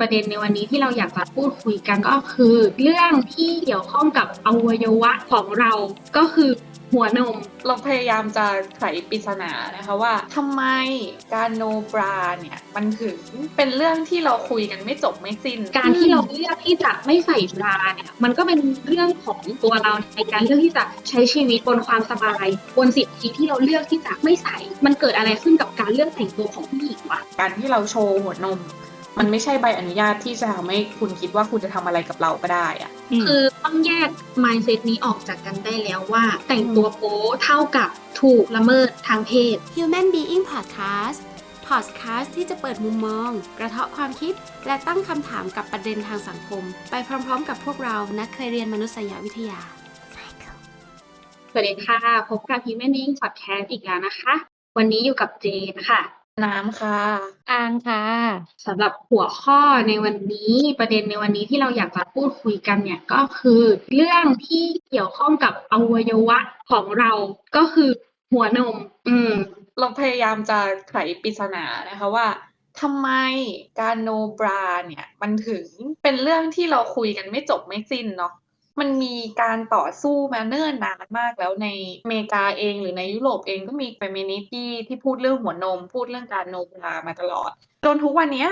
ประเด็นในวันนี้ที่เราอยากจะพูดคุยกันก็คือเรื่องที่เกี่ยวข้องกับอวัยวะของเราก็คือหัวนม เราพยายามจะไขปริศนานะคะว่าทำไมการโนบราเนี่ยมันถึงเป็นเรื่องที่เราคุยกันไม่จบไม่สิ้น การที่เราเลือกที่จะไม่ใส่บราเนี่ยมันก็เป็นเรื่องของตัวเราในการเลือกที่จะใช้ชีวิตบนความสบายบนสิทธิที่เราเลือกที่จะไม่ใส่ มันเกิดอะไรขึ้นกับการเลือกแต่งตัวของผู้หญิงวะการที่เราโชว์หัวนม มันไม่ใช่ใบอนุญาตที่จะทำให้คุณคิดว่าคุณจะทำอะไรกับเราก็ได้อะ คือต้องแยก mindset นี้ออกจากกันได้แล้วว่า แต่งตัวโป๊เท่ากับถูกละเมิดทางเพศ Human Being Podcast Podcast ที่จะเปิดมุมมอง กระเทาะความคิด และตั้งคำถามกับประเด็นทางสังคม ไปพร้อมๆ กับพวกเรานักเคยเรียนมนุษยวิทยา สวัสดีค่ะ พบกับ Human Being Podcast อีกแล้วนะคะ วันนี้อยู่กับเจนค่ะ น้ำค่ะ อางค่ะ สำหรับหัวข้อในวันนี้ประเด็นในวันนี้ที่เราอยากจะพูดคุยกันเนี่ยก็คือ เรื่องที่เกี่ยวข้องกับอวัยวะของเราก็คือหัวนม อืม เราพยายามจะไขปริศนานะคะว่าทำไมการโนบราเนี่ย มันถึงเป็นเรื่องที่เราคุยกันไม่จบไม่สิ้นเนาะ มันมีการต่อสู้มาเนิ่นนานมากแล้วในอเมริกาเองหรือในยุโรปเองก็มีเฟมินิตี้ที่พูดเรื่องหัวนม พูดเรื่องการโนบรามาตลอด จนทุกวันนี้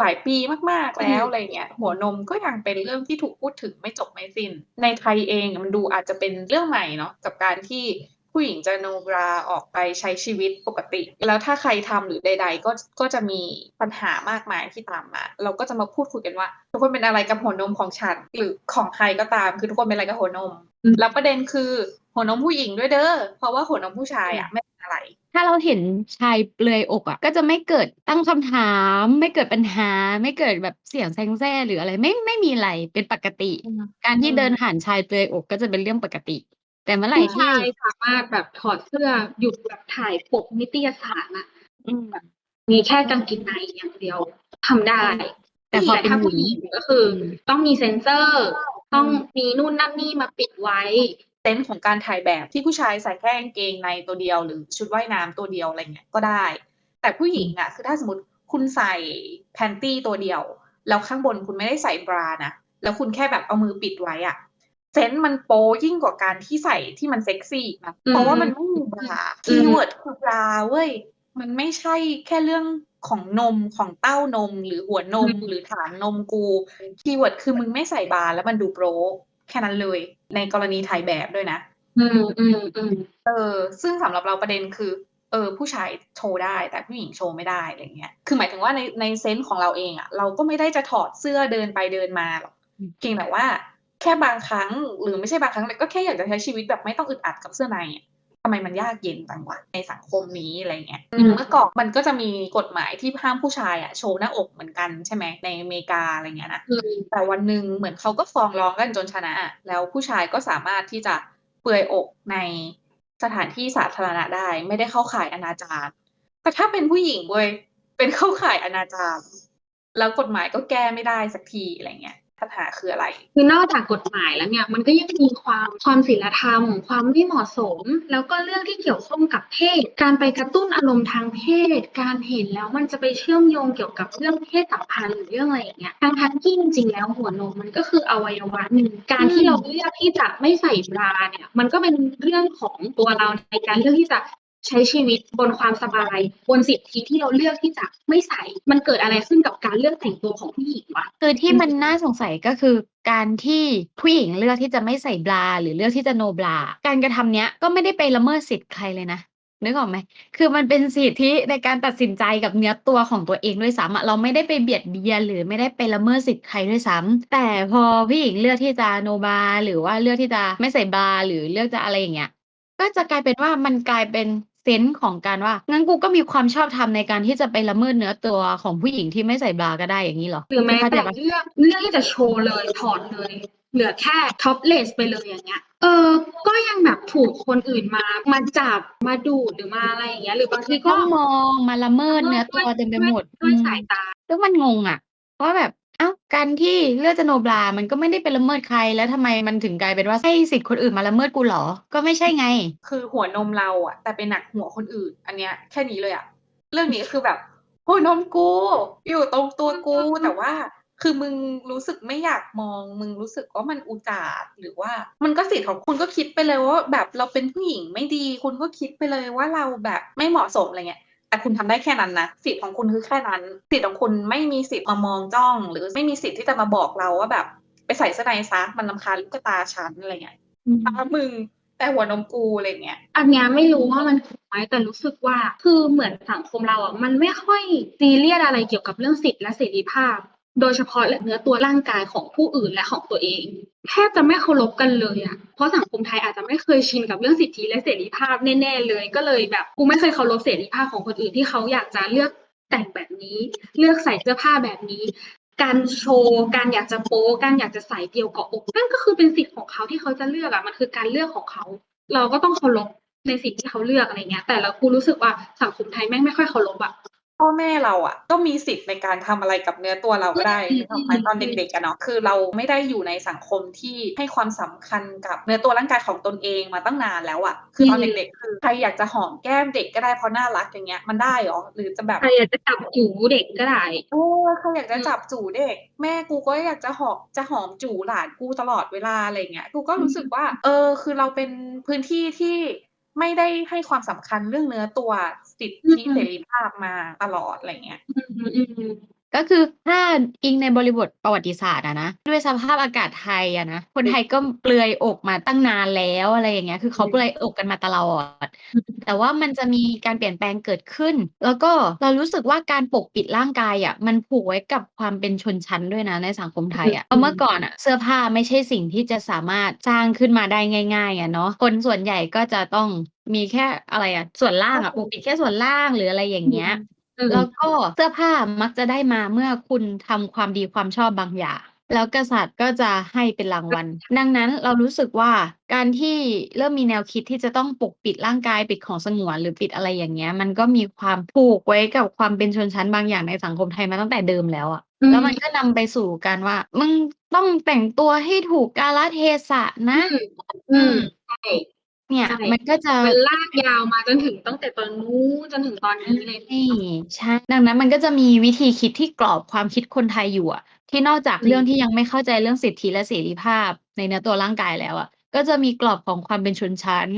หลายปีมากๆแล้วอืมอะไรเงี้ยหัวนมก็ยังเป็นเรื่องที่ถูกพูดถึงไม่จบไม่สิ้น ในไทยเองมันดูอาจจะเป็นเรื่องใหม่เนาะกับการที่ ผู้หญิงจะโนบราออกไปใช้ชีวิตปกติ แล้วถ้าใครทำหรือใด ๆ ก็ก็จะมีปัญหามากมายที่ตามมา เราก็จะมาพูดคุยกันว่า ทุกคนเป็นอะไรกับหัวนมของฉันหรือของใครก็ตาม คือทุกคนเป็นอะไรกับหัวนมอืมแล้วประเด็นคือหัวนมผู้หญิงด้วยเด้อเพราะว่าหัวนมผู้ชายอะไม่เป็นอะไร ถ้าเราเห็นชายเปลือยอกอะ ก็จะไม่เกิดตั้งคำถาม ไม่เกิดปัญหา ไม่เกิดแบบเสียงแซงแซ่หรืออะไรไม่ไม่มีอะไรเป็นปกติอืมการที่อืมเดินผ่านชายเปลือยอกก็จะเป็นเรื่องปกติ แต่เมื่อไหร่ผู้ที่ชายสามารถแบบถอดเสื้อหยุดแบบถ่ายปกนิตยสารอะอืม มีแค่กางเกงในอย่างเดียวทำได้ แต่พอเป็นถ้าหผู้หญิญิงงก็คืออม ต้องมีเซ็นเซอร์ ต้องมีนู่นนั่นนี่มาปิดไว้ เซนส์ของการถ่ายแบบที่ผู้ชายใส่แค่กางเกงในตัวเดียว หรือชุดว่ายน้ำตัวเดียวอะไรเงี้ยก็ได้ แต่ผู้หญิงอะคือถ้าสมมติคุณใส่แพนตี้ตัวเดียว แล้วข้างบนคุณไม่ได้ใส่บรานะแล้วคุณแค่แบบเอามือปิดไว้อะเซนส์มันโป๊ยิ่งกว่าการที่ใส่ที่มันเซ็กซี่นะอืมเพราะว่ามันไม่มีบราอืมคีย์เวิร์ดคือบราเว้ยมันไม่ใช่แค่เรื่องของนมของเต้านมหรือหัวนมหรือฐานนมกู คีย์เวิร์ดคือมึงไม่ใส่บาร์แล้วมันดูโปรแค่นั้นเลย ในกรณีถ่ายแบบด้วยนะ อืมอืมอืมเออ ซึ่งสำหรับเราประเด็นคือ เออ ผู้ชายโชว์ได้แต่ผู้หญิงโชว์ไม่ได้อะไรเงี้ย คือหมายถึงว่าในในเซนส์ของเราเองอะเราก็ไม่ได้จะถอดเสื้อเดินไปเดินมาหรอกอืมเพียงแต่ว่า แค่บางครั้ง หรือไม่ใช่บางครั้งเลยก็แค่อยากจะใช้ชีวิตแบบไม่ต้องอึดอัดกับเสื้อในอะทำไมมันยากเย็นจังวะในสังคมนี้อะไรเงี้ยอืมเมื่อก่อนมันก็จะมีกฎหมายที่ห้ามผู้ชายอะโชว์หน้าอกเหมือนกันใช่ไหมในอเมริกาอะไรเงี้ยนะอืมแต่วันหนึ่งเหมือนเขาก็ฟ้องร้องกันจนชนะอะแล้วผู้ชายก็สามารถที่จะเปลือยอกในสถานที่สาธารณะได้ ไม่ได้เข้าข่ายอนาจารแต่ถ้าเป็นผู้หญิงเว้ยเป็นเข้าข่ายอนาจารแล้วกฎหมายก็แก้ไม่ได้สักทีอะไรเงี้ย ปัญหาคืออะไร คือนอกจากกฎหมายแล้วเนี่ย มันก็ยังมีความความศีลธรรม ความไม่เหมาะสม แล้วก็เรื่องที่เกี่ยวข้องกับเพศ การไปกระตุ้นอารมณ์ทางเพศ การเห็นแล้วมันจะไปเชื่อมโยงเกี่ยวกับเรื่องเพศสัมพันธ์หรือเรื่องอะไรอย่างเงี้ยทั้งทั้งๆที่จริงๆแล้วหัวนมมันก็คืออวัยวะหนึ่งการที่เราเลือกที่จะไม่ใส่บราเนี่ย มันก็เป็นเรื่องของตัวเราในการเลือกที่จะ ใช้ชีวิตบนความสบาย บนสิทธิที่เราเลือกที่จะไม่ใส่ มันเกิดอะไรขึ้นกับการเลือกแต่งตัวของผู้หญิงวะคือที่มันน่าสงสัยก็คือการที่ผู้หญิงเลือกที่จะไม่ใส่บราหรือเลือกที่จะโนบราการกระทำเนี้ยก็ไม่ได้ไปละเมิดสิทธิ์ใครเลยนะนึกออกไหม คือมันเป็นสิทธิในการตัดสินใจกับเนื้อตัวของตัวเองด้วยซ้ำเราไม่ได้ไปเบียดเบียนหรือไม่ได้ไปละเมิดสิทธิ์ใครด้วยซ้ำแต่พอผู้หญิงเลือกที่จะโนบาหรือว่าเลือกที่จะไม่ใส่บราหรือเลือกจะอะไรอย่างเงี้ย ก็จะกลายเป็นว่ามันกลายเป็นเซนส์ของการว่า งั้นกูก็มีความชอบธรรมในการที่จะไปละเมิดเนื้อตัวของผู้หญิงที่ไม่ใส่บราก็ได้อย่างนี้เหรอหรือแม้เข้าใจแต่ปะเลือกเลือกที่จะโชว์เลยถอดเลย เหลือแค่ท็อปเลสไปเลยอย่างเงี้ย เออ ก็ยังแบบถูกคนอื่นมามาจับมาดูดหรือมาอะไรอย่างเงี้ย หรือบางทีก็ก็มองมาละเมิดเนื้อตัวเต็มไปหมดด้วยอืมสายตาแล้วมันงงอะเพราะแบบเอ้าการที่เลือกจะโนบรา มันก็ไม่ได้ไปละเมิดใคร แล้วทำไมมันถึงกลายเป็นว่า ให้สิทธิ์คนอื่นมาละเมิดกูเหรอ ก็ไม่ใช่ไง คือหัวนมเราอะแต่ไปหนักหัวคนอื่น อันเนี้ยแค่นี้เลยอะเรื่องนี้คือแบบหัวนมกู อยู่ตรงตัวกูแต่ว่าคือมึงรู้สึกไม่อยากมอง มึงรู้สึกว่ามันอุจาดหรือว่า มันก็สิทธิ์ของคุณก็คิดไปเลยว่าแบบเราเป็นผู้หญิงไม่ดี คุณก็คิดไปเลยว่าเราแบบไม่เหมาะสมอะไรเงี้ย แต่คุณทำได้แค่นั้นนะสิทธิ์ของคุณคือแค่นั้น สิทธิ์ของคุณไม่มีสิทธิ์มามองจ้อง หรือไม่มีสิทธิ์ที่จะมาบอกเราว่าแบบ ไปใส่เสื้อในซะมันรำคาญลูกตาฉันอะไรเงี้ยตามึงแต่หัวนมกูอะไรเงี้ย อันเนี้ยไม่รู้ว่ามันถูกไหมแต่รู้สึกว่า คือเหมือนสังคมเราอะมันไม่ค่อยซีเรียสอะไรเกี่ยวกับเรื่องสิทธิและเสรีภาพ โดยเฉพาะและเนื้อตัวร่างกายของผู้อื่นและของตัวเอง แทบจะไม่เคารพกันเลยอะเพราะสังคมไทยอาจจะไม่เคยชินกับเรื่องสิทธิและเสรีภาพแน่ๆเลย ก็เลยแบบกูไม่เคยเคารพเสรีภาพของคนอื่นที่เขาอยากจะเลือกแต่งแบบนี้ เลือกใส่เสื้อผ้าแบบนี้ การโชว์ การอยากจะโป๊การอยากจะใส่เดียวเกาะอกนั่นก็คือเป็นสิทธิ์ของเขาที่เขาจะเลือกอะมันคือการเลือกของเขา เราก็ต้องเคารพในสิ่งที่เขาเลือกอะไรเงี้ย แต่เรากูรู้สึกว่าสังคมไทยแม่งไม่ค่อยเคารพอะ พ่อแม่เราอะก็มีสิทธิ์ในการทำอะไรกับเนื้อตัวเราก็ได้อืมนึกออกไหมตอนเด็กๆกันเนาะคือเราไม่ได้อยู่ในสังคมที่ให้ความสำคัญกับเนื้อตัวร่างกายของตนเองมาตั้งนานแล้วอะ คือตอนอืมเด็กๆคือใครอยากจะหอมแก้มเด็กก็ได้เพราะน่ารักอย่างเงี้ยมันได้เหรอหรือจะแบบใครอยากจะจับจูเด็กก็ได้โอ้ใครอยากจะจับจูเด็ก แม่กูก็อยากจะหอมจะหอมจูหลานกูตลอดเวลาอะไรเงี้ยกูก็รู้สึกว่า เออ คือเราเป็นพื้นที่ที่ไม่ได้ให้ความสำคัญเรื่องเนื้อตัว สิทธิอืมเสรีภาพมาตลอดอะไรเงี้ยอืมอืมอืม ก็คือถ้าอิงในบริบทประวัติศาสตร์อะนะด้วยสภาพอากาศไทยอะนะคนไทยก็เปลือยอกมาตั้งนานแล้วอะไรอย่างเงี้ย คือเขาเปลือยอกกันมาตลอด แต่ว่ามันจะมีการเปลี่ยนแปลงเกิดขึ้น แล้วก็เรารู้สึกว่าการปกปิดร่างกายอะมันผูกไว้กับความเป็นชนชั้นด้วยนะในสังคมไทยอะเพราะเมื่อก่อนอะเสื้อผ้าไม่ใช่สิ่งที่จะสามารถสร้างขึ้นมาได้ง่ายๆอะเนาะคนส่วนใหญ่ก็จะต้องมีแค่อะไรอะส่วนล่างอะปกปิดแค่ส่วนล่างหรืออะไรอย่างเงี้ย อืมแล้วก็เสื้อผ้ามักจะได้มาเมื่อคุณทำความดีความชอบบางอย่าง แล้วกษัตริย์ก็จะให้เป็นรางวัล ดังนั้นเรารู้สึกว่า การที่เริ่มมีแนวคิดที่จะต้องปกปิดร่างกาย ปิดของสงวน หรือปิดอะไรอย่างเงี้ย มันก็มีความผูกไว้กับความเป็นชนชั้นบางอย่างในสังคมไทยมาตั้งแต่เดิมแล้วอะ อืมแล้วมันก็นำไปสู่การว่า มึงต้องแต่งตัวให้ถูกกาลเทศะนะ อืมใช่ เนี่ย ใช่ มันก็จะ มันลากยาวมาจนถึงตั้งแต่ตอนนู้นจนถึงตอนนี้เลยใช่ใช่ดังนั้นมันก็จะมีวิธีคิดที่กรอบความคิดคนไทยอยู่อะที่นอกจากอืมเรื่องที่ยังไม่เข้าใจเรื่องสิทธิและเสรีภาพในเนื้อตัวร่างกายแล้วอะก็จะมีกรอบของความเป็นชนชั้น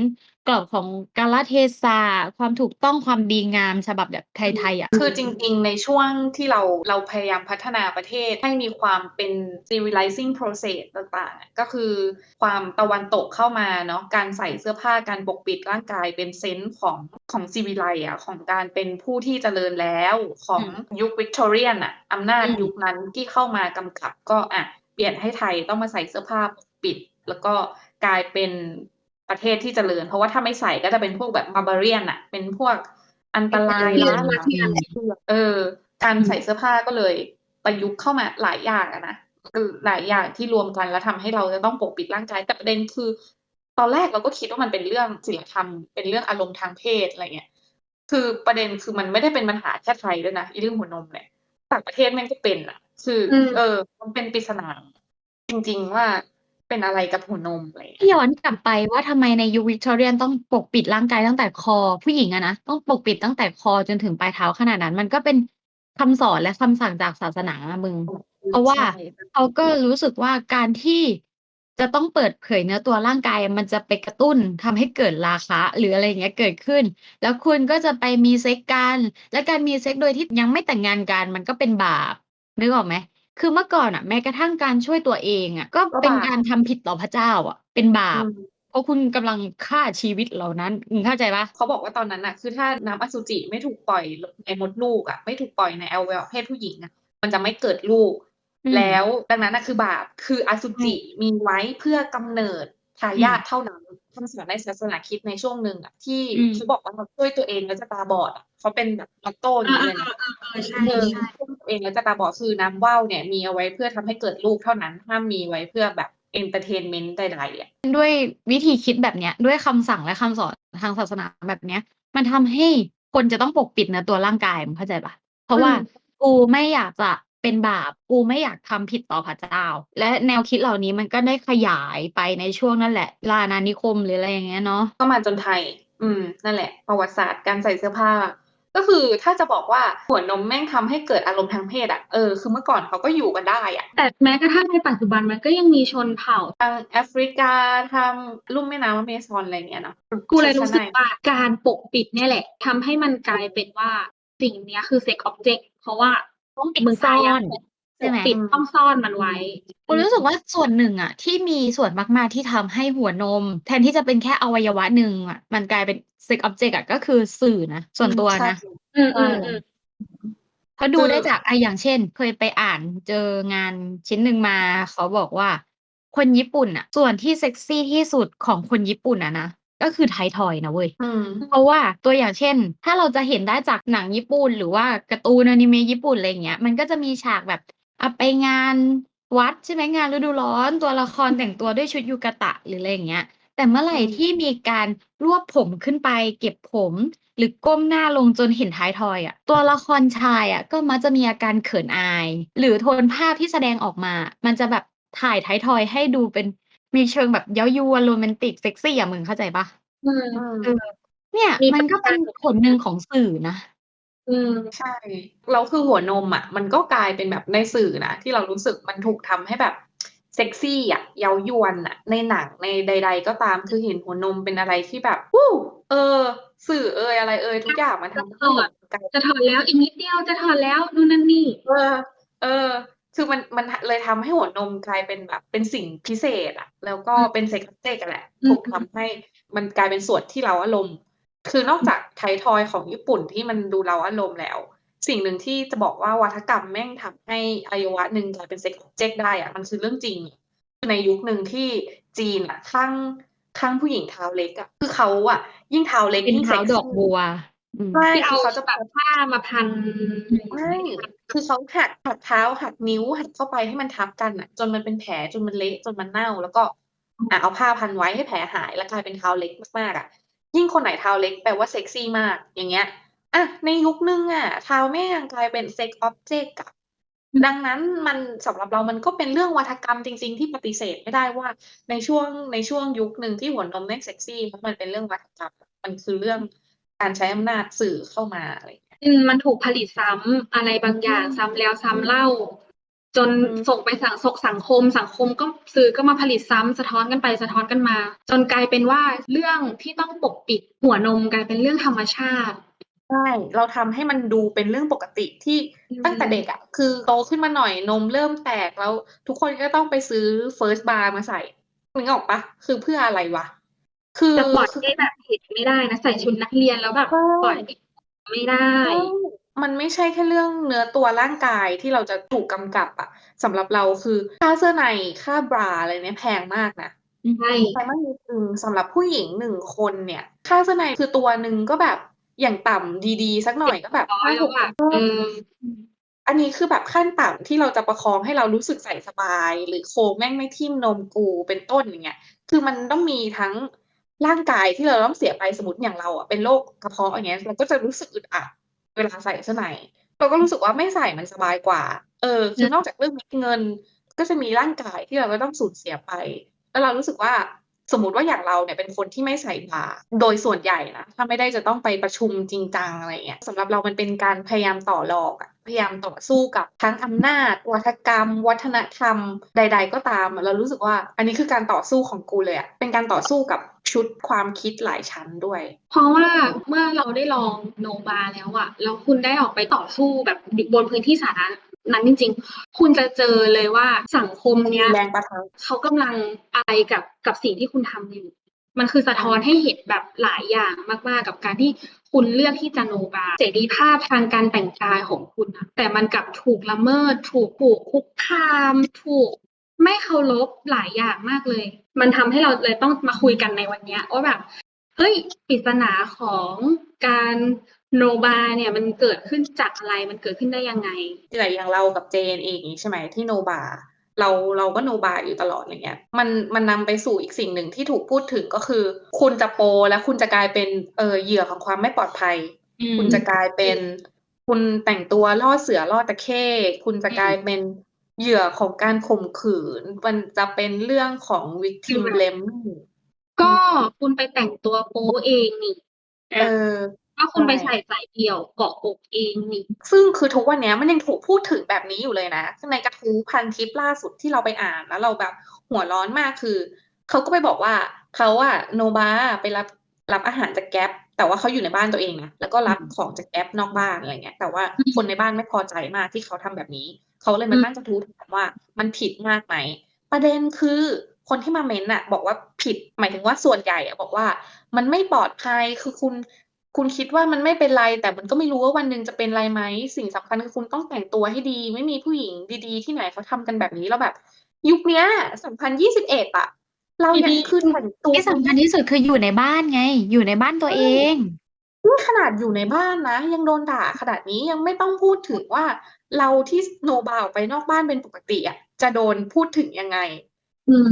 กรอบของกาลเทศะความถูกต้องความดีงามฉบับแบบไทยๆอะคือจริงๆ ในช่วงที่เราเราพยายามพัฒนาประเทศให้มีความเป็น civilizing process ต่างๆอะก็คือความตะวันตกเข้ามาเนาะการใส่เสื้อผ้าการปกปิดร่างกายเป็นเซนส์ของของ civilize อะของการเป็นผู้ที่เจริญแล้วของยุควิกตอเรียนอะอำนาจอืมยุคนั้นที่เข้ามากำกับก็อะเปลี่ยนให้ไทยต้องมาใส่เสื้อผ้าปกปิด แล้วก็กลายเป็น ประเทศที่เจริญ เพราะว่าถ้าไม่ใส่ก็จะเป็นพวกแบบบาบาเรียนอะเป็นพวกอันตรายเรื่องล้ามาหลังที่อะไรเออ การใส่เสื้อผ้าก็เลยประยุกต์เข้ามาหลายอย่างอะนะคือหลายอย่างที่รวมกันแล้วทำให้เราจะต้องปกปิดร่างกายแต่ประเด็นคือ ตอนแรกเราก็คิดว่ามันเป็นเรื่องศีลธรรมเป็นเรื่องอารมณ์ทางเพศอะไรเงี้ยคือประเด็นคือมันไม่ได้เป็นปัญหาแค่ไทยด้วยนะไอ้เรื่องหัวนมเนี่ยต่างประเทศแม่งก็เป็นอะคืออมเออ มันเป็นปริศนาจริง ๆ ว่า เป็นอะไรกับหัวนมอะไรเงี้ย ย้อนกลับไปว่าทำไมในยุควิกตอเรียนต้องปกปิดร่างกายตั้งแต่คอผู้หญิงอะนะต้องปกปิดตั้งแต่คอจนถึงปลายเท้าขนาดนั้น มันก็เป็นคำสอนและคำสั่งจากศาสนาอะมึง เพราะว่าใช่เขาก็รู้สึกว่าการที่จะต้องเปิดเผยเนื้อตัวร่างกายมันจะไปกระตุ้นทำให้เกิดราคะหรืออะไรอย่างเงี้ยเกิดขึ้น แล้วคุณก็จะไปมีเซ็กกัน และการมีเซ็กโดยที่ยังไม่แต่งงานกัน มันก็เป็นบาปนึกออกไหม คือเมื่อก่อนอะ แม้กระทั่งการช่วยตัวเองอะ ก็เป็นการทำผิดต่อพระเจ้า อะ เป็นบาปอืมเพราะคุณกำลังฆ่าชีวิตเหล่านั้นมึงเข้าใจปะเขาบอกว่าตอนนั้นอะคือถ้าน้ำอสุจิไม่ถูกปล่อยในมดลูกอะไม่ถูกปล่อยในอวัยวะเพศผู้หญิงอะมันจะไม่เกิดลูกอืมแล้วดังนั้นนะคือบาปคืออสุจิมีไว้เพื่อกำเนิดทายาทเท่านั้น คำสอนในศาสนาคริดในช่วงหนึ่งอะที่อืมเขาบอกว่าเราช่วยตัวเองแล้วจะตาบอดอะเขาเป็นแบบมอตโต้อย่างนี้เลยนะเออใช่เออใช่ช่วยตัวเองแล้วจะตาบอดคือน้ำว่าวเนี่ย มีเอาไว้เพื่อทำให้เกิดลูกเท่านั้นห้ามมีไว้เพื่อแบบเอนเตอร์เทนเมนต์ใดๆอะด้วยวิธีคิดแบบเนี้ย ด้วยคำสั่งและคำสอนทางศาสนาแบบเนี้ย มันทำให้คนจะต้องปกปิดเนื้อตัวร่างกายมึงเข้าใจปะเพราะว่าอืมกูไม่อยากจะ เป็นบาปกูไม่อยากทำผิดต่อพระเจ้า และแนวคิดเหล่านี้มันก็ได้ขยายไปในช่วงนั่นแหละลาอาณานิคมหรืออะไรอย่างเงี้ยเนาะก็มาจนไทย อืม นั่นแหละ ประวัติศาสตร์การใส่เสื้อผ้า ก็คือถ้าจะบอกว่าหัวนมแม่งทำให้เกิดอารมณ์ทางเพศอะเออคือเมื่อก่อนเขาก็อยู่กันได้อะแต่แม้กระทั่งในปัจจุบันมันก็ยังมีชนเผ่าทางแอฟริกาทางลุ่มแม่น้ำอเมซอนอะไรเงี้ยเนาะกูเลยรู้สึกใช่ว่าการปกปิดเนี่ยแหละทำให้มันกลายเป็นว่าสิ่งเนี้ยคือเซ็กออบเจกต์เพราะว่า ต้องปิดมึงซ่กาอยอะนปใช่ไหมกปิดต้องซ่อนมันไว้ กูรู้สึกว่าส่วนหนึ่งอะที่มีส่วนมาก ๆ ที่ทำให้หัวนม แทนที่จะเป็นแค่อวัยวะหนึ่งอะมันกลายเป็น sex object อะก็คือสื่อนะ ส่วนตัวนะใช่อืมอืมอืม เพราะดูคือได้จากไอะอย่างเช่น เคยไปอ่านเจองานชิ้นหนึ่งมา เขาบอกว่า คนญี่ปุ่นอะส่วนที่เซ็กซี่ที่สุดของคนญี่ปุ่นอะนะ ก็คือไททอยนะเว้ยอืมเพราะว่าตัวอย่างเช่น ถ้าเราจะเห็นได้จากหนังญี่ปุ่น หรือว่าการ์ตูนอนิเมะญี่ปุ่นอะไรอย่างเงี้ยมันก็จะมีฉากแบบอะไปงานวัดใช่ไหมงานฤดูร้อนตัวละครแต่งตัวด้วยชุดยูกาตะหรืออะไรอย่างเงี้ย แต่เมื่อไหร่อืมที่มีการรวบผมขึ้นไป เก็บผม หรือก้มหน้าลงจนเห็นท้ายทอยอะตัวละครชายอะก็มักจะมีอาการเขินอาย หรือโทนภาพที่แสดงออกมา มันจะแบบถ่ายท้ายทอยให้ดูเป็น มีเชิงแบบเย้ายวน โรแมนติก เซ็กซี่อะมึงเข้าใจปะอืมอืม เออ เนี่ย มีมันก็เป็นประสบการณ์ผลหนึ่งของสื่อนะ อืม ใช่ แล้วคือหัวนมอะมันก็กลายเป็นแบบในสื่อนะที่เรารู้สึก มันถูกทำให้แบบ เซ็กซี่อะเย้ายวนอะ ในหนัง ในใด ๆ ก็ตาม คือเห็นหัวนมเป็นอะไรที่แบบ วู้ เออ สื่อเอย อะไรเอย ทุกอย่างมันทำให้หัวนมกลาย จะถอดแล้ว อีกนิดเดียว จะถอดแล้ว นู่นนั่นนี่ เออ เออ คือมันมันเลยทำให้หัวนมกลายเป็นแบบเป็นสิ่งพิเศษอะแล้วก็อืมเป็นเซ็กซ์เซ็กแหละอืมถูกทำให้มันกลายเป็นส่วนที่เราอารมณ์ คือนอกจากไททอยของญี่ปุ่นที่มันดูเราอารมณ์แล้ว สิ่งหนึ่งที่จะบอกว่าวัฒกรรมแม่งทำให้อวัยวะหนึ่งกลายเป็นเซ็กซ์เซ็กได้อะมันคือเรื่องจริงคือในยุคหนึ่งที่จีนอะข้างข้างผู้หญิงเท้าเล็กอะคือเขาอะยิ่งเท้าเล็กเป็นยิ่งเท้าเซ็กดอกซี่บัวอืมใช่ที่คืเอาอเขาจะแบบผ้ามาพันไม่ คือเขาหักหักเท้าหักนิ้วหักเข้าไปให้มันทับกันอะ จนมันเป็นแผลจนมันเละจนมันเน่า แล้วก็อะเอาผ้าพันไว้ให้แผลหายแล้วกลายเป็นเท้าเล็กมากๆอะ ยิ่งคนไหนเท้าเล็กแปลว่าเซ็กซี่มากอย่างเงี้ยอะในยุคนึงอะเท้าแม่งกลายเป็นเซ็กออบเจกต์อะดังนั้นมันสำหรับเรามันก็เป็นเรื่องวัฒกรรมจริง ๆ ที่ปฏิเสธไม่ได้ว่าในช่วงในช่วงยุคหนึ่งที่หัวนมแม่งเซ็กซี่เพราะมันเป็นเรื่องวัฒกรรมมันคือเรื่องการใช้อำนาจสื่อเข้ามาอะไร อย่างเงี้ยอืมมันถูกผลิตซ้ำอะไรบางอย่างอืมซ้ำแล้วซ้ำเล่า จนอืมส่งไปสังสกสังคม สังคมก็สื่อก็มาผลิตซ้ำสะท้อนกันไปสะท้อนกันมา จนกลายเป็นว่าเรื่องที่ต้องปกปิดหัวนมกลายเป็นเรื่องธรรมชาติใช่เราทำให้มันดูเป็นเรื่องปกติที่อืมตั้งแต่เด็กอะ คือโตขึ้นมาหน่อยนมเริ่มแตกแล้ว ทุกคนก็ต้องไปซื้อ first bar มาใส่นึกออกปะคือเพื่ออะไรวะ คือจะปล่อยคือให้แบบเห็นไม่ได้นะ ใส่ชุดนักเรียนแล้วแบบใช่ปล่อย ไม่ได้ใช่มันไม่ใช่แค่เรื่องเนื้อตัวร่างกายที่เราจะถูกกำกับอะสำหรับเราคือค่าเสื้อในค่าบราอะไรเนี่ยแพงมากนะ ใช่แพงมากจริงๆสำหรับผู้หญิงหนึ่งคนเนี่ย ค่าเสื้อในคือตัวหนึ่งก็แบบอย่างต่ำดีๆ สักหน่อยก็แบบร้อยห้าแล้หวกอะเออ อันนี้คือแบบขั้นต่ำที่เราจะประคองให้เรารู้สึกใส่สบาย หรือโคมแม่งไม่ทิ่มนมกูเป็นต้นอย่างเงี้ย คือมันต้องมีทั้ง ร่างกายที่เราต้องเสียไปสมมติอย่างเราอะเป็นโรคกระเพาะอย่างเงี้ยเราก็จะรู้สึกอึดอัดเวลาใส่เสื้อในเราก็รู้สึกว่าไม่ใส่มันสบายกว่า เออ คือนอกจากเรื่องเม็ดเงิน ก็จะมีร่างกายที่เราก็ต้องสูญเสียไป แล้วเรารู้สึกว่าสมมติว่าอย่างเราเนี่ยเป็นคนที่ไม่ใส่บาโดยส่วนใหญ่นะถ้าไม่ได้จะต้องไปประชุมจริงจังอะไรเงี้ยสำหรับเรามันเป็นการพยายามต่อรองอะพยายามต่อสู้กับทั้งอำนาจ วัฒกรรม วัฒนธรรม ใด ๆ ก็ตาม เรารู้สึกว่า อันนี้คือการต่อสู้ของกูเลยอะเป็นการต่อสู้กับ ชุดความคิดหลายชั้นด้วย เพราะว่าเมื่อเราได้ลองโนบาแล้วอะแล้วคุณได้ออกไปต่อสู้แบบบนพื้นที่สาธารณะนั้นจริง ๆ คุณจะเจอเลยว่าสังคมเนี้ยแรงประทะเขากำลังอะไรกับกับสิ่งที่คุณทำอยู่ มันคือสะท้อนให้เห็นแบบหลายอย่างมาก ๆ กับการที่คุณเลือกที่จะโนบาเสรีภาพทางการแต่งกายของคุณนะแต่มันกลับถูกละเมิด ถูกผูกคุกคาม ถูก ไม่เคารพหลายอย่างมากเลย มันทำให้เราเลยต้องมาคุยกันในวันเนี้ยว่าแบบเฮ้ยปริศนาของการโนบาเนี่ยมันเกิดขึ้นจากอะไรมันเกิดขึ้นได้ยังไงแต่อย่างเรากับเจนเองอย่างนี้ใช่ไหมที่โนบาเราเราก็โนบาอยู่ตลอดอะไรเงี้ยมันมันนำไปสู่อีกสิ่งหนึ่งที่ถูกพูดถึงก็คือ คุณจะโปและคุณจะกลายเป็นเออเหยื่อของความไม่ปลอดภัยอืมคุณจะกลายเป็น คุณแต่งตัวล่อเสือล่อตะเข้คุณจะกลายเป็น เหยื่อของการข่มขืน มันจะเป็นเรื่องของ victim อืม blaming ก็คุณไปแต่งตัวโป๊เองนี่เออก็ถ้าคุณไปใช่ใส่สายเดี่ยวเกาะอกเองนี่ซึ่งคือทุกวันเนี้ยมันยังถูกพูดถึงแบบนี้อยู่เลยนะในกระทู้พันทิปล่าสุดที่เราไปอ่านแล้วเราแบบหัวร้อนมากคือ เขาก็ไปบอกว่าเขาอะโนบาไปรับรับอาหารจากแก๊ป แต่ว่าเขาอยู่ในบ้านตัวเองนะแล้วก็รับของจากแก๊ปนอกบ้านอะไรเงี้ย แต่ว่าอืมคนในบ้านไม่พอใจมากที่เขาทำแบบนี้ เขาเลยมาอืมตั้งกระทู้ถามว่ามันผิดมากไหมประเด็นคือคนที่มาเม้นต์อะบอกว่าผิดหมายถึงว่าส่วนใหญ่อะบอกว่า มันไม่ปลอดภัยคือคุณคุณคิดว่ามันไม่เป็นไร แต่มันก็ไม่รู้ว่าวันหนึ่งจะเป็นไรไหมสิ่งสำคัญคือคุณต้องแต่งตัวให้ดี ไม่มีผู้หญิงดีๆ ที่ไหนเขาทำกันแบบนี้แล้วแบบ ยุคเนี้ยสองพันยี่สิบเอ็ดอะ เรายังดีๆคือแต่งตัวที่สำคัญที่สุดคืออยู่ในบ้านไง อยู่ในบ้านตัวเองนี่ขนาดอยู่ในบ้านนะ ยังโดนด่าขนาดนี้ยังไม่ต้องพูดถึงว่า เราที่โนบาออกไปนอกบ้านเป็นปกติอะจะโดนพูดถึงยังไง อืม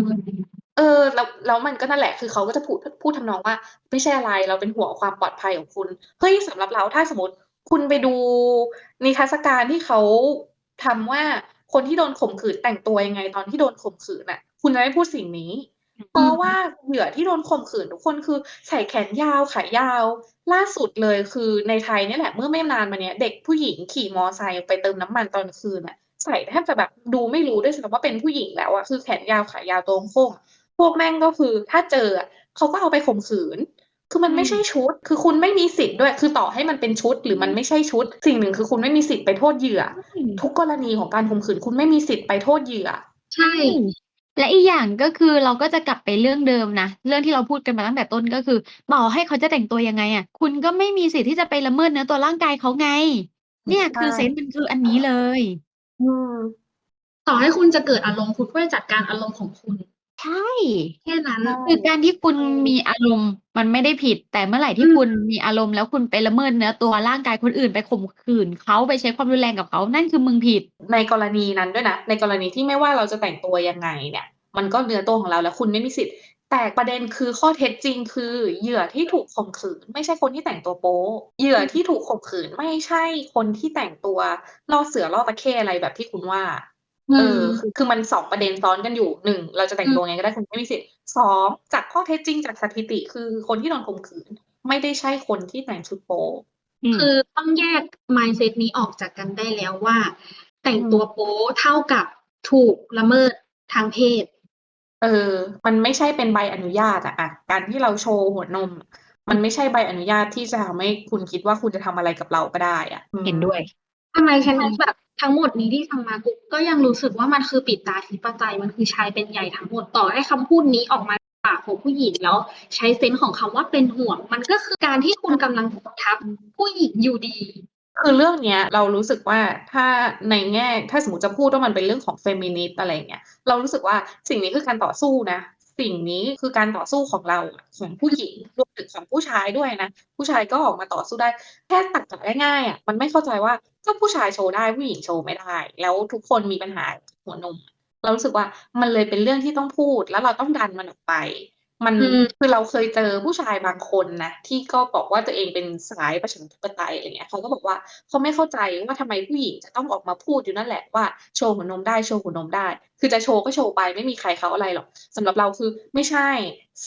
เออแล้วแล้วมันก็นั่นแหละคือเขาก็จะพูดพูดทำนองว่า ไม่ใช่อะไรเราเป็นห่วงความปลอดภัยของคุณเฮ้ยสำหรับเราถ้าสมมติคุณไปดูนิทรรศการที่เขาทำว่าคนที่โดนข่มขืนแต่งตัวยังไง ตอนที่โดนข่มขืนน่ะ คุณจะไม่พูดสิ่งนี้ เพราะว่าเหยื่อที่โดนข่มขืนทุกคนคือใส่แขนยาวขายาว ล่าสุดเลยคือในไทยเนี่ยแหละ เมื่อไม่นานมาเนี้ยเด็กผู้หญิงขี่มอไซค์ไปเติมน้ำมันตอนกลางคืนน่ะใส่แทบจะแบบดูไม่รู้ด้วยซ้ำว่าเป็นผู้หญิงแล้วอะคือแขนยาวขายาวตรงโค้งพวกแม่งก็คือถ้าเจออะเขาก็เอาไปข่มขืน คือมันไม่ใช่ชุด คือคุณไม่มีสิทธิ์ด้วย คือต่อให้มันเป็นชุดหรือมันไม่ใช่ชุด สิ่งหนึ่งคือคุณไม่มีสิทธิ์ไปโทษเหยื่อ ทุกกรณีของการข่มขืนคุณไม่มีสิทธิ์ไปโทษเหยื่อ ใช่ และอีกอย่างก็คือเราก็จะกลับไปเรื่องเดิมนะ เรื่องที่เราพูดกันมาตั้งแต่ต้นก็คือต่อให้เขาจะแต่งตัวยังไงอะ คุณก็ไม่มีสิทธิ์ที่จะไปละเมิดเนื้อตัวร่างกายเขาไง เนี่ยคือใช่เซนส์มันคืออันนี้เลย อืม ต่อให้คุณจะเกิดอารมณ์คุณก็จะจัดการอารมณ์ของคุณ ใช่ แค่นั้นใช่คือการที่คุณมีอารมณ์มันไม่ได้ผิด แต่เมื่อไหร่ที่อืมคุณมีอารมณ์ แล้วคุณไปละเมิดเนื้อตัวร่างกายคนอื่น ไปข่มขืนเขา ไปใช้ความรุนแรงกับเขา นั่นคือมึงผิด ในกรณีนั้นด้วยนะ ในกรณีที่ไม่ว่าเราจะแต่งตัวยังไงเนี่ย มันก็เนื้อตัวของเรา แล้วคุณไม่มีสิทธิ์ แต่ประเด็นคือข้อเท็จจริง คือเหยื่อที่ถูกข่มขืน ไม่ใช่คนที่แต่งตัวโป๊ เหยื่อที่ถูกข่มขืน ไม่ใช่คนที่แต่งตัวล่อเสือล่อตะเข้อะไรแบบที่คุณว่าอื เอมอคือคือมันสองประเด็นซ้อนกันอยู่หนึ่งเราจะแต่งตัวไงก็ได้คุณไม่มีสิทธิ์สองจากข้อเท็จจริงจากสถิติ คือคนที่โดนข่มขืน ไม่ได้ใช่คนที่แต่งชุดโป๊อืมคือต้องแยก mindset นี้ออกจากกันได้แล้วว่า แต่งตัวโป๊เท่ากับถูกละเมิดทางเพศ เออ มันไม่ใช่เป็นใบอนุญาตอะอะการที่เราโชว์หัวนม มันไม่ใช่ใบอนุญาตที่จะทำให้คุณคิดว่าคุณจะทำอะไรกับเราก็ได้อะอืมเห็นด้วย ทำไมฉันแบบทั้งหมดนี้ที่ทำมากูก็ยังรู้สึกว่ามันคือปิดตาทิปไตยมันคือชายเป็นใหญ่ทั้งหมดต่อให้คำพูดนี้ออกมาจากปากของผู้หญิงแล้ว ใช้เซนส์ของคำว่าเป็นห่วง มันก็คือการที่คุณกำลังกดทับผู้หญิงอยู่ดี คือเรื่องเนี้ยเรารู้สึกว่าถ้าในแง่ถ้าสมมติจะพูดว่ามันเป็นเรื่องของเฟมินิสต์อะไรเงี้ยเรารู้สึกว่าสิ่งนี้คือการต่อสู้นะ สิ่งนี้คือการต่อสู้ของเราของผู้หญิงรวมถึงของผู้ชายด้วยนะ ผู้ชายก็ออกมาต่อสู้ได้ แค่ตัดกลับง่ายๆอะมันไม่เข้าใจว่า ก็ผู้ชายโชว์ได้ผู้หญิงโชว์ไม่ได้ แล้วทุกคนมีปัญหาหัวนม เรารู้สึกว่ามันเลยเป็นเรื่องที่ต้องพูดแล้วเราต้องดันมันออกไป มันอืมคือเราเคยเจอผู้ชายบางคนนะที่ก็บอกว่าตัวเองเป็นสายประชาธิปไตยอะไรเงี้ยเขาก็บอกว่าเขาไม่เข้าใจว่าทำไมผู้หญิงจะต้องออกมาพูดอยู่นั่นแหละว่าโชว์หัวนมได้โชว์หัวนมได้ คือจะโชว์ก็โชว์ไปไม่มีใครเขาอะไรหรอกสำหรับเราคือไม่ใช่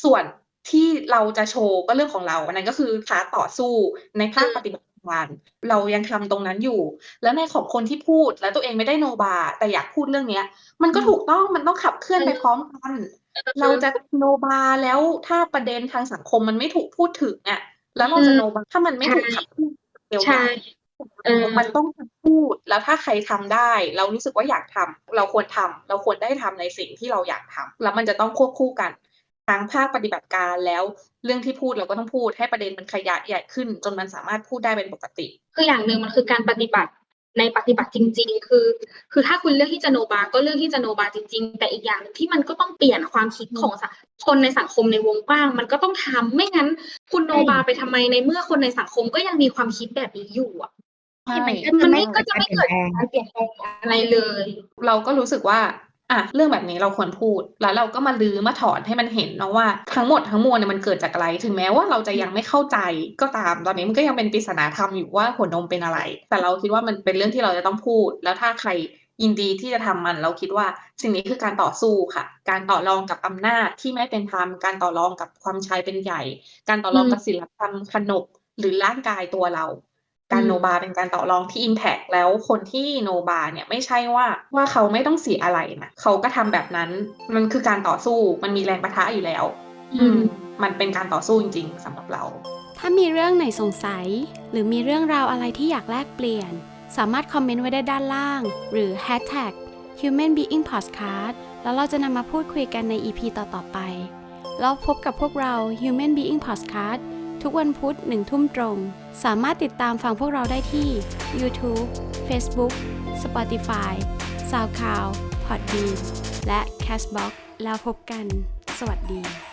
ส่วนที่เราจะโชว์ก็เรื่องของเราอันนั้นก็คือท้าต่อสู้ในภาคปฏิบัติ การเรายังทำตรงนั้นอยู่ แล้วในของคนที่พูดแล้วตัวเองไม่ได้โนบาแต่อยากพูดเรื่องเนี้ย มันก็ถูกต้องมันต้องขับเคลื่อนไปพร้อมกัน เราจะโนบาแล้วถ้าประเด็นทางสังคมมันไม่ถูกพูดถึงอะแล้วเราจะโนบาถ้ามันไม่ถูกขับเคลื่อนเร็วใช่เออมันต้องพูดแล้วถ้าใครทำได้ เรารู้สึกว่าอยากทำเราควรทำเราควรได้ทำในสิ่งที่เราอยากทำแล้วมันจะต้องควบคู่กัน ทั้งภาคปฏิบัติการแล้วเรื่องที่พูดเราก็ต้องพูดให้ประเด็นมันขยายใหญ่ขึ้น จนมันสามารถพูดได้เป็นปกติ คืออย่างหนึ่งมันคือการปฏิบัติในปฏิบัติจริง ๆ คือ คือถ้าคุณเลือกที่จะโนบา ก็เลือกที่จะโนบาจริง ๆ แต่อีกอย่างหนึ่งที่มันก็ต้องเปลี่ยนความคิดของสังคนในสังคมในวงกว้าง มันก็ต้องทำไม่งั้น คุณโนบาไปทำไมในเมื่อคนในสังคมก็ยังมีความคิดแบบนี้อยู่อะที่มันก็มันจะไม่ไม่ก็จะไม่เกิดการเปลี่ยนแปลงอะไรเลย เราก็รู้สึกว่า อะเรื่องแบบนี้เราควรพูด แล้วเราก็มาลื้อมาถอนให้มันเห็นเนาะว่าทั้งหมดทั้งมวลเนี่ยมันเกิดจากอะไร ถึงแม้ว่าเราจะยังไม่เข้าใจก็ตาม ตอนนี้มันก็ยังเป็นปริศนาธรรมอยู่ว่าหัวนมเป็นอะไร แต่เราคิดว่ามันเป็นเรื่องที่เราจะต้องพูด แล้วถ้าใครยินดีที่จะทำมันเราคิดว่าสิ่งนี้คือการต่อสู้ค่ะ การต่อรองกับอำนาจที่ไม่เป็นธรรม การต่อรองกับความชายเป็นใหญ่ การต่อรองกับศีลธรรมขนบหรือร่างกายตัวเรา การอืมโนบาเป็นการต่อรองที่ Impact แล้วคนที่โนบาเนี่ยไม่ใช่ว่าว่าเขาไม่ต้องเสียอะไรนะเขาก็ทำแบบนั้นมันคือการต่อสู้มันมีแรงปะทะอยู่แล้ว อืม มันเป็นการต่อสู้จริง ๆสำหรับเรา ถ้ามีเรื่องไหนสงสัย หรือมีเรื่องราวอะไรที่อยากแลกเปลี่ยน สามารถคอมเมนต์ไว้ได้ด้านล่าง หรือ hashtag human being podcast แล้วเราจะนำมาพูดคุยกันใน EP ต่อๆไป แล้วพบกับพวกเรา human being podcast ทุกวันพุธหนึ่งทุ่มตรง สามารถติดตามฟังพวกเราได้ที่ YouTube Facebook Spotify SoundCloud Podbean และ Castbox แล้วพบกัน สวัสดี